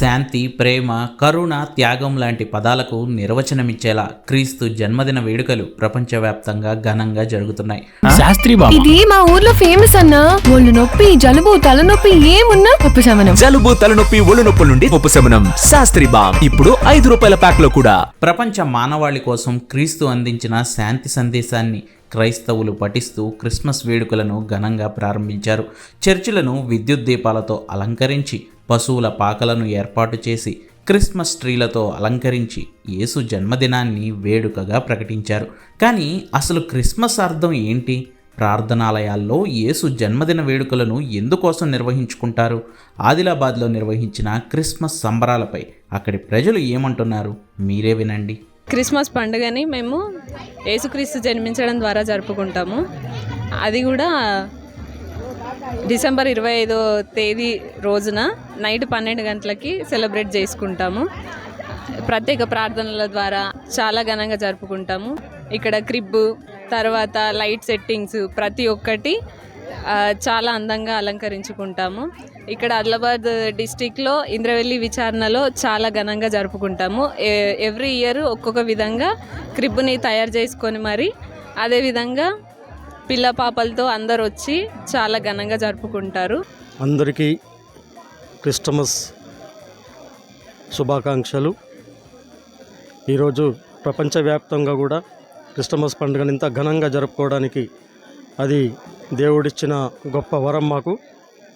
శాంతి ప్రేమ కరుణ త్యాగం లాంటి పదాలకు నిర్వచనమిచ్చేలా క్రీస్తు జన్మదిన వేడుకలు ప్రపంచవ్యాప్తంగా ఘనంగా జరుగుతున్నాయి. శాస్త్రి బాబు. ఇది మా ఊర్లో ఫేమస్ అన్నా. ఒళ్ళు నొప్పి జలుబు తలనొప్పి ఏమున్నా ఉపశమనం. జలుబు తలనొప్పి ఒళ్ళు నొప్పుల నుండి ఉపశమనం. శాస్త్రి బామ్ ఇప్పుడు ఐదు రూపాయల ప్యాక్లో కూడా. ప్రపంచ మానవాళి కోసం క్రీస్తు అందించిన శాంతి సందేశాన్ని క్రైస్తవులు పఠిస్తూ క్రిస్మస్ వేడుకలను ఘనంగా ప్రారంభించారు. చర్చిలను విద్యుత్ దీపాలతో అలంకరించి పశువుల పాకలను ఏర్పాటు చేసి క్రిస్మస్ ట్రీలతో అలంకరించి యేసు జన్మదినాన్ని వేడుకగా ప్రకటించారు. కానీ అసలు క్రిస్మస్ అర్థం ఏంటి? ప్రార్థనాలయాల్లో యేసు జన్మదిన వేడుకలను ఎందుకోసం నిర్వహించుకుంటారు? ఆదిలాబాద్లో నిర్వహించిన క్రిస్మస్ సంబరాలపై అక్కడి ప్రజలు ఏమంటున్నారు? మీరే వినండి. క్రిస్మస్ పండుగని మేము యేసుక్రీస్తు జన్మించడం ద్వారా జరుపుకుంటాము. అది కూడా డిసెంబర్ ఇరవై ఐదో తేదీ రోజున నైట్ పన్నెండు గంటలకి సెలబ్రేట్ చేసుకుంటాము. ప్రత్యేక ప్రార్థనల ద్వారా చాలా ఘనంగా జరుపుకుంటాము. ఇక్కడ క్రిబ్ తర్వాత లైట్ సెట్టింగ్స్ ప్రతి ఒక్కటి చాలా అందంగా అలంకరించుకుంటాము. ఇక్కడ ఆదిలాబాద్ డిస్టిక్లో ఇంద్రవెల్లి విచారణలో చాలా ఘనంగా జరుపుకుంటాము. ఎవ్రీ ఇయర్ ఒక్కొక్క విధంగా క్రిబ్ని తయారు చేసుకొని మరి అదేవిధంగా పిల్ల పాపలతో అందరు వచ్చి చాలా ఘనంగా జరుపుకుంటారు. అందరికీ క్రిస్టమస్ శుభాకాంక్షలు. ఈరోజు ప్రపంచవ్యాప్తంగా కూడా క్రిస్టమస్ పండుగను ఇంత ఘనంగా జరుపుకోవడానికి అది దేవుడిచ్చిన గొప్ప వరం మాకు.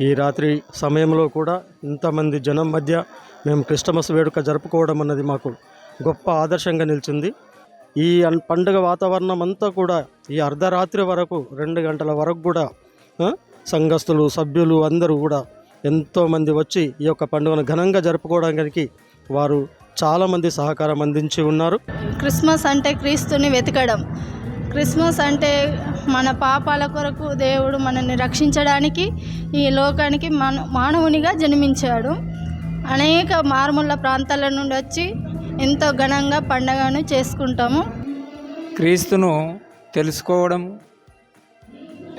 ఈ రాత్రి సమయంలో కూడా ఇంతమంది జనం మధ్య మేము క్రిస్టమస్ వేడుక జరుపుకోవడం అన్నది మాకు గొప్ప ఆదర్శంగా నిలిచింది. ఈ పండుగ వాతావరణం అంతా కూడా ఈ అర్ధరాత్రి వరకు రెండు గంటల వరకు కూడా సంఘస్థులు సభ్యులు అందరూ కూడా ఎంతోమంది వచ్చి ఈ యొక్క పండుగను ఘనంగా జరుపుకోవడానికి వారు చాలామంది సహకారం అందించి ఉన్నారు. క్రిస్మస్ అంటే క్రీస్తుని వెతకడం. క్రిస్మస్ అంటే మన పాపాల కొరకు దేవుడు మనల్ని రక్షించడానికి ఈ లోకానికి మన మానవునిగా జన్మించాడు. అనేక మారుమూల ప్రాంతాల నుండి వచ్చి ఎంతో ఘనంగా పండగను చేసుకుంటాము. క్రీస్తును తెలుసుకోవడం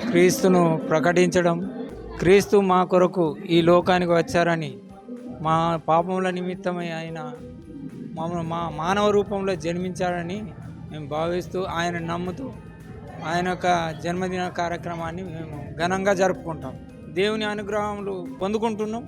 క్రీస్తును ప్రకటించడం క్రీస్తు మా కొరకు ఈ లోకానికి వచ్చారని మా పాపముల నిమిత్తమై ఆయన మమ్మల్ని మా మానవ రూపంలో జన్మించాడని మేము భావిస్తూ ఆయన నమ్ముతూ ఆయన యొక్క జన్మదిన కార్యక్రమాన్ని మేము ఘనంగా జరుపుకుంటాం. దేవుని అనుగ్రహములు పొందుకుంటున్నాం.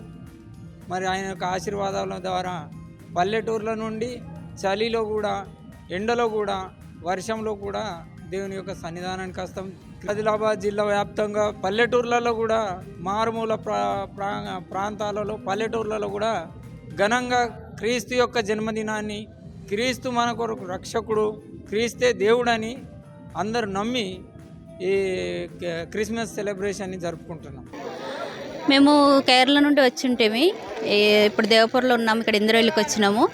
మరి ఆయన యొక్క ఆశీర్వాదాల ద్వారా పల్లెటూర్ల నుండి చలిలో కూడా ఎండలో కూడా వర్షంలో కూడా దేవుని యొక్క సన్నిధానానికి వస్తాం. ఆదిలాబాద్ జిల్లా వ్యాప్తంగా పల్లెటూర్లలో కూడా మారుమూల ప్రా ప్రా- ప్రాంతాలలో పల్లెటూర్లలో కూడా ఘనంగా క్రీస్తు యొక్క జన్మదినాన్ని క్రీస్తు మన కొరకు రక్షకుడు క్రీస్తే దేవుడని అందరూ నమ్మి ఈ క- క్రిస్మస్ సెలబ్రేషన్ని జరుపుకుంటున్నాం. మేము కేరళ నుండి వచ్చింటేమి ఇప్పుడు దేవపూర్లో ఉన్నాము ఇక్కడ ఇంద్రవెల్లికి వచ్చినాము.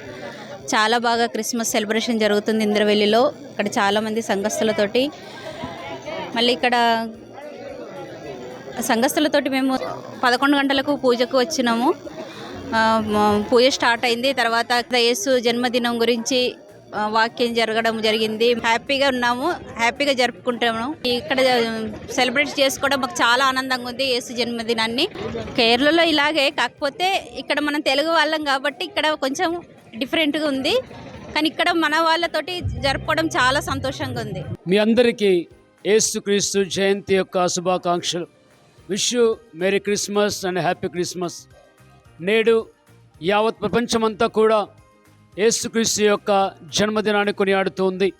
చాలా బాగా క్రిస్మస్ సెలబ్రేషన్ జరుగుతుంది ఇంద్రవెల్లిలో. ఇక్కడ చాలామంది సంఘస్థులతోటి మళ్ళీ ఇక్కడ సంఘస్థులతోటి మేము పదకొండు గంటలకు పూజకు వచ్చినాము. పూజ స్టార్ట్ అయింది. తర్వాత యేసు జన్మదినం గురించి వాక్యం జరగడం జరిగింది. హ్యాపీగా ఉన్నాము. హ్యాపీగా జరుపుకుంటాము. ఇక్కడ సెలబ్రేట్ చేసుకోవడం మాకు చాలా ఆనందంగా ఉంది యేసు జన్మదినాన్ని. కేరళలో ఇలాగే కాకపోతే ఇక్కడ మనం తెలుగు వాళ్ళం కాబట్టి ఇక్కడ కొంచెం డిఫరెంట్గా ఉంది. కానీ ఇక్కడ మన వాళ్ళతోటి జరుపుకోవడం చాలా సంతోషంగా ఉంది. మీ అందరికీ యేసుక్రీస్తు జయంతి యొక్క శుభాకాంక్షలు. Wish you merry Christmas and happy Christmas. నేడు యావత్ ప్రపంచమంతా కూడా యేసుక్రీస్తు యొక్క జన్మదినాన్ని కొనియాడుతుంది.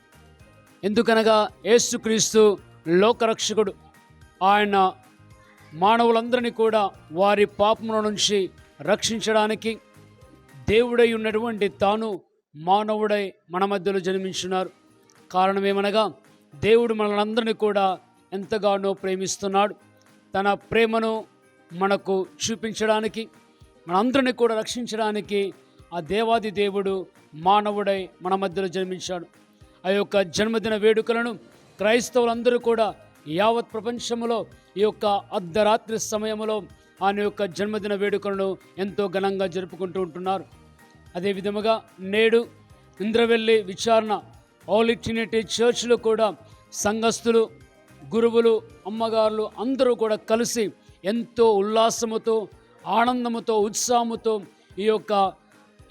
ఎందుకనగా యేసుక్రీస్తు లోకరక్షకుడు. ఆయన మానవులందరినీ కూడా వారి పాపముల నుంచి రక్షించడానికి దేవుడై ఉన్నటువంటి తాను మానవుడై మన మధ్యలో జన్మించున్నారు. కారణం ఏమనగా దేవుడు మనలందరినీ కూడా ఎంతగానో ప్రేమిస్తున్నాడు. తన ప్రేమను మనకు చూపించడానికి మనందరినీ కూడా రక్షించడానికి ఆ దేవాది దేవుడు మానవుడై మన మధ్యలో జన్మించాడు. ఆ యొక్క జన్మదిన వేడుకలను క్రైస్తవులందరూ కూడా యావత్ ప్రపంచంలో ఈ యొక్క అర్ధరాత్రి సమయంలో ఆయన యొక్క జన్మదిన వేడుకలను ఎంతో ఘనంగా జరుపుకుంటూ ఉంటున్నారు. అదేవిధముగా నేడు ఇంద్రవెల్లి విచారణ ఆల్ ట్రినిటీ చర్చ్లో కూడా సంఘస్థులు గురువులు అమ్మగారులు అందరూ కూడా కలిసి ఎంతో ఉల్లాసముతో ఆనందముతో ఉత్సాహముతో ఈ యొక్క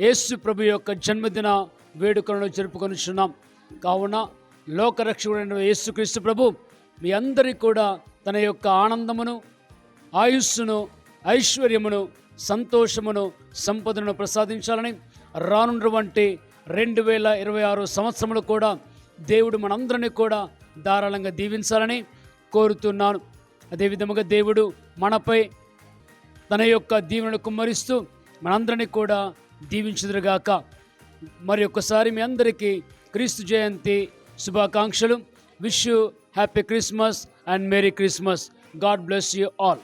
యేసు ప్రభు యొక్క జన్మదిన వేడుకలను జరుపుకొనిచున్నాం. కావున లోకరక్షకుడైన యేసుక్రీస్తు ప్రభు మీ అందరికీ కూడా తన యొక్క ఆనందమును ఆయుస్సును ఐశ్వర్యమును సంతోషమును సంపదను ప్రసాదించాలని రానున్నటువంటి రెండు వేల ఇరవై ఆరు సంవత్సరములు కూడా దేవుడు మనందరినీ కూడా ధారాళంగా దీవించాలని కోరుతున్నాను. అదేవిధముగా దేవుడు మనపై తన యొక్క దీవెనను కుమ్మరిస్తూ మనందరినీ కూడా దీవించుదురుగాక. మరి ఒక్కసారి మీ అందరికీ క్రీస్తు జయంతి శుభాకాంక్షలు. Wish you happy Christmas and merry Christmas. God bless you all.